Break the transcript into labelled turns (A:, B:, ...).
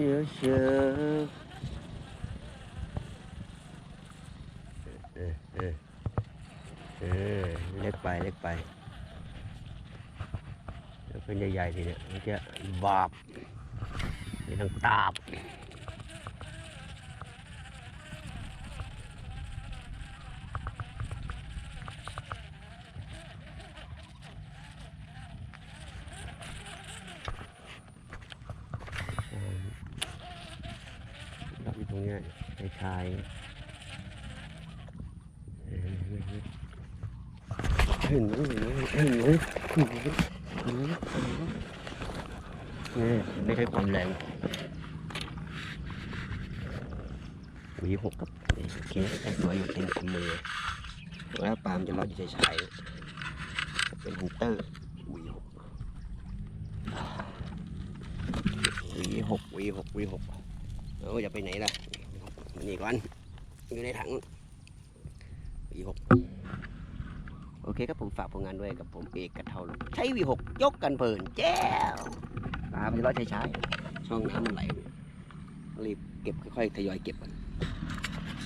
A: ชียวเชียวเออเออเออเล็กไปเล็กไปแล้วเป็นใหญ่ๆทีเนี่ยมันจะบาบมีทั้งตาบ รับอยู่ตรงเนี้ยชายชายเออเห็นไหมเห็นไหมเห็นไหมเห็นไหมเห็นไหมนี่ไม่ใช่ความแรงวีหกครับนี่โอเคแต่สวยอยู่เต็มมือแล้วปามจะรอดอยู่ชายชายเป็นฮันเตอร์วีหกวีหกวีหกวีหก เอออย่าไปไหนล่ะมันี่ก่อน อยู่ในถังวีหกโอเคครับผมฝากผลงานด้วยกับผมเอกกระเทาลงใช้วีหกยกกันเพลินแจ้วตาไปร้อยใช้ใช้ช่องน้ำมันไหลรีบเก็บค่อยๆทยอยเก็บกัน